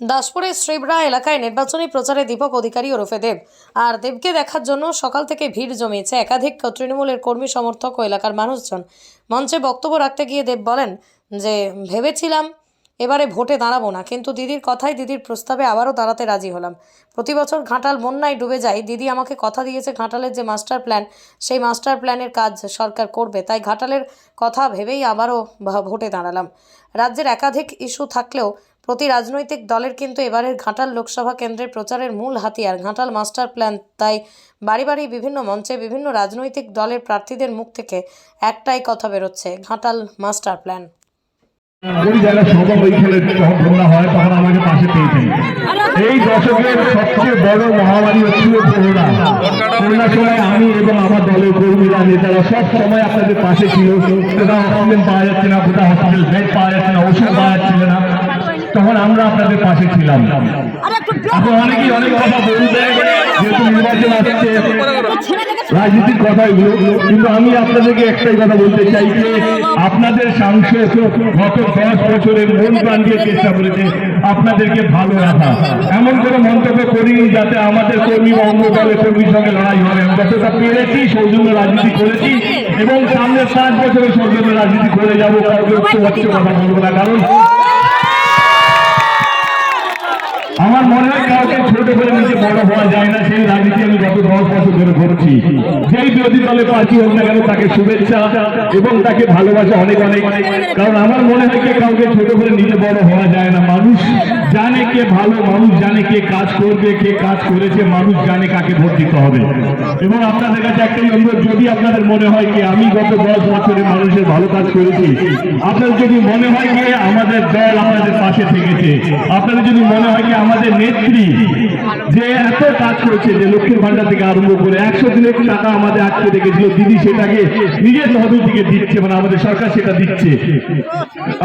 দাসপুরের শ্রীবরা এলাকায় নির্বাচনী প্রচারে দীপক অধিকারী ওরফে দেব। আর দেবকে দেখার জন্য সকাল থেকে ভিড় জমিয়েছে একাধিক তৃণমূলের কর্মী সমর্থক ও এলাকার মানুষজন। মঞ্চে বক্তব্য রাখতে গিয়ে দেব বলেন যে, ভেবেছিলাম এবারে ভোটে দাঁড়াবো না, কিন্তু দিদির কথাই দিদির প্রস্তাবে আবারও দাঁড়াতে রাজি হলাম। প্রতি বছর ঘাটাল বন্যায় ডুবে যায় দিদি আমাকে কথা দিয়েছে ঘাটালের যে মাস্টার প্ল্যান, সেই মাস্টার প্ল্যানের কাজ সরকার করবে, তাই ঘাটালের কথা ভেবেই আবারও ভোটে দাঁড়ালাম। রাজ্যের একাধিক ইস্যু থাকলেও প্রতি রাজনৈতিক দলের কিন্তু এবারের ঘাটাল লোকসভা কেন্দ্রের প্রচারের মূল হাতিয়ার। ঘাটাল মাস্টার প্ল্যান তাই বাড়ি বাড়ি বিভিন্ন মঞ্চে বিভিন্ন রাজনৈতিক দলের প্রার্থীদের মুখ থেকে একটাই কথা বেরোচ্ছে, ঘাটাল মাস্টার প্ল্যান। পাশে এই দশকের সবচেয়ে বড় মহামারী করোনা। করোনার সময় আমি এবং আমার দলের কর্মীরা, নেতারা সব সময় আপনাদের পাশে ছিল। কোথাও অক্সিজেন পাওয়া যাচ্ছে না, কোথাও হসপিটাল বেড পাওয়া যাচ্ছে না, ওষুধ পাওয়া না। তখন আমরা আপনাদের পাশে ছিলাম। এখন অনেকেই অনেক কথা বলবে যেহেতু নির্বাচন আসছে। রাজনীতির কথা এগুলো কিন্তু আমি আপনাদেরকে একটাই কথা বলতে চাই যে আপনাদের সাংসদ গত দশ বছরের মন প্রাণ দিয়ে চেষ্টা করেছে আপনাদেরকে ভালো রাখা। এমন কোনো মন্তব্য করিনি যাতে আমাদের কর্মী বা অন্য দলের কর্মীর সঙ্গে লড়াই হবে। আমি যতটা পেরেছি সৌজন্য রাজনীতি করেছি এবং সামনের পাঁচ বছরে সৌজন্য রাজনীতি করে যাব কাউকে উচ্চ উচ্চ কথা বলব না। কারণ আমার মনে হয় ছোট করে নিজে বড় হওয়া যায় না, সেই রাজনীতি আমি গত দশ বছর ধরে করছি। যেই বিরোধী দলে প্রার্থী হোক না কেন, তাকে শুভেচ্ছা এবং তাকে ভালোবাসা অনেক অনেক। কারণ আমার মনে হয় কাউকে ছোট করে নিজে বড় হওয়া যায় না। মানুষ জানে কে ভালো মানুষ, জানে কে কাজ করবে, কে কাজ করেছে, মানুষ জানে কাকে ভোট দিতে হবে। এবং আপনাদের কাছে একটাই অনুরোধ, যদি আপনাদের মনে হয় কি আমি গত দশ বছরে মানুষের ভালো কাজ করেছি আপনার যদি মনে হয় কি আমাদের দল আপনাদের পাশে থেকেছে, আপনাদের যদি মনে হয় কি আমাদের নেত্রী যে এত কাজ করেছে, যে লক্ষ্মীর ভান্ডার থেকে আরম্ভ করে একশো দিনের টাকা আমাদের আটকে রেখেছিল, দিদি সেটাকে নিজের তহবিল থেকে দিচ্ছে মানে আমাদের সরকার সেটা দিচ্ছে।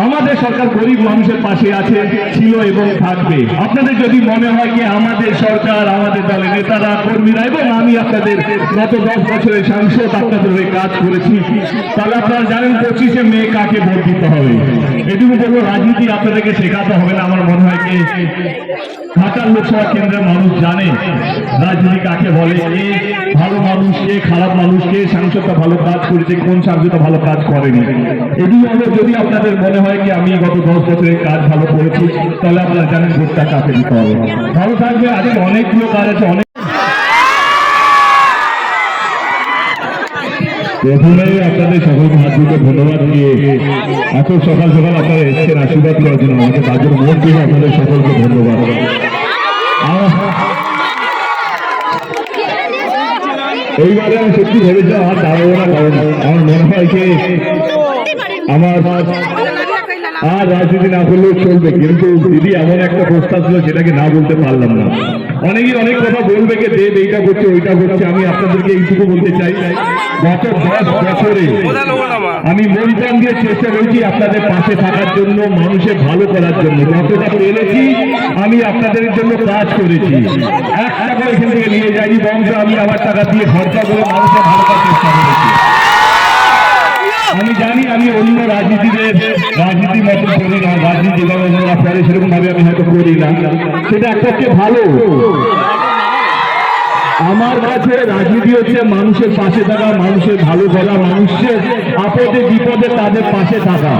আমাদের সরকার গরিব মানুষের পাশে আছে, ছিল এবং থাকবে। আপনাদের যদি মনে হয় কি আমাদের সরকার, আমাদের দলের নেতারা, কর্মীরা এবং আমি আপনাদের গত দশ বছরের সাংসদ আপনাদের হয়ে কাজ করেছি, তাহলে আপনারা জানেন পঁচিশে মে কাকে ভোট দিতে হবে। এটুকু বলব, রাজনীতি আপনাদেরকে শেখাতে হবে না। আমার মনে হয় কি, ঢাকার লোকসভা কেন্দ্রের মানুষ জানে রাজনীতি কাকে বলে, ভালো কে সাংসদটা ভালো কাজ করেছে, কোন সাংসদটা ভালো কাজ করেনি? এগুলো হলো যদি আপনাদের মনে হয় কি আমি গত দশ বছরের কাজ ভালো করেছি, তাহলে আপনারা জানেন ভোটটা কাকে দিতে হবে। ভালো থাকবে আজকে অনেকগুলো কাজ আছে, অনেক প্রথমে আপনাদের সকলকে হাত দুটো ধন্যবাদ দিয়ে এত সকাল সকাল আপনারা এসছেন, আশীর্বাদ করার জন্য। তার জন্য মন দিয়ে আপনাদের সকলকে ধন্যবাদ। এইবারে আমি সত্যি ভেবেছিলাম আর দাঁড়াবো না কারণ আমার মনে হয় যে আমার আর রাজনীতি না করলেও চলবে, কিন্তু দিদি এমন একটা প্রস্তাব ছিল সেটাকে না বলতে পারলাম না। অনেকেই অনেক কথা বলবে যে দেব এইটা করছে, ওইটা করছে, আমি আপনাদেরকে এইটুকু বলতে চাই। গত দশ বছরে আমি মন প্রাণ দিয়ে চেষ্টা করেছি আপনাদের পাশে থাকার জন্য মানুষের ভালো করার জন্য। যতটা পেরেছি, আমি আপনাদের জন্য কাজ করেছি। এক টাকা এখান থেকে নিয়ে যাইনি বংশ আমি আমার টাকা দিয়ে খরচা করে মানুষের ভালো করার চেষ্টা করেছি। আমি জানি আমি অন্য রাজনীতিদের রাজনীতি মতো করি না, রাজনীতি যেভাবে করে সেরকম ভাবে আমি হয়তো করি না। সেটা এক পক্ষে ভালো। আমার কাছে রাজনীতি হচ্ছে মানুষের পাশে থাকা, মানুষের ভালো করা, মানুষের আপদে বিপদে তাদের পাশে থাকা।